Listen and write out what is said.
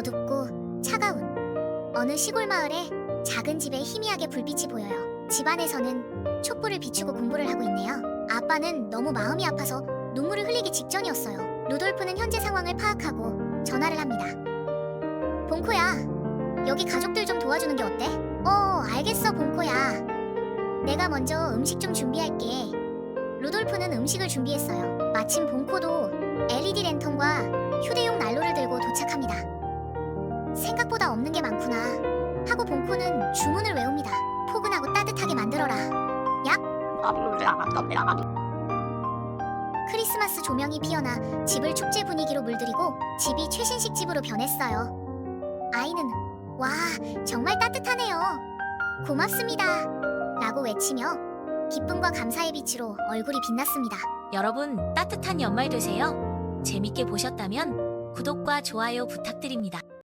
어둡고 차가운 어느 시골 마을에 작은 집에 희미하게 불빛이 보여요. 집안에서는 촛불을 비추고 공부를 하고 있네요. 아빠는 너무 마음이 아파서 눈물을 흘리기 직전이었어요. 루돌프는 현재 상황을 파악하고 전화를 합니다. 봉코야, 여기 가족들 좀 도와주는 게 어때? 어, 알겠어, 봉코야. 내가 먼저 음식 좀 준비할게. 루돌프는 음식을 준비했어요. 마침 봉코도 LED 랜턴과 생각보다 없는 게 많구나. 하고 봉코는 주문을 외웁니다. 포근하고 따뜻하게 만들어라. 크리스마스 조명이 피어나 집을 축제 분위기로 물들이고 집이 최신식 집으로 변했어요. 아이는 와 정말 따뜻하네요. 고맙습니다. 라고 외치며 기쁨과 감사의 빛으로 얼굴이 빛났습니다. 여러분 따뜻한 연말 되세요. 재밌게 보셨다면 구독과 좋아요 부탁드립니다.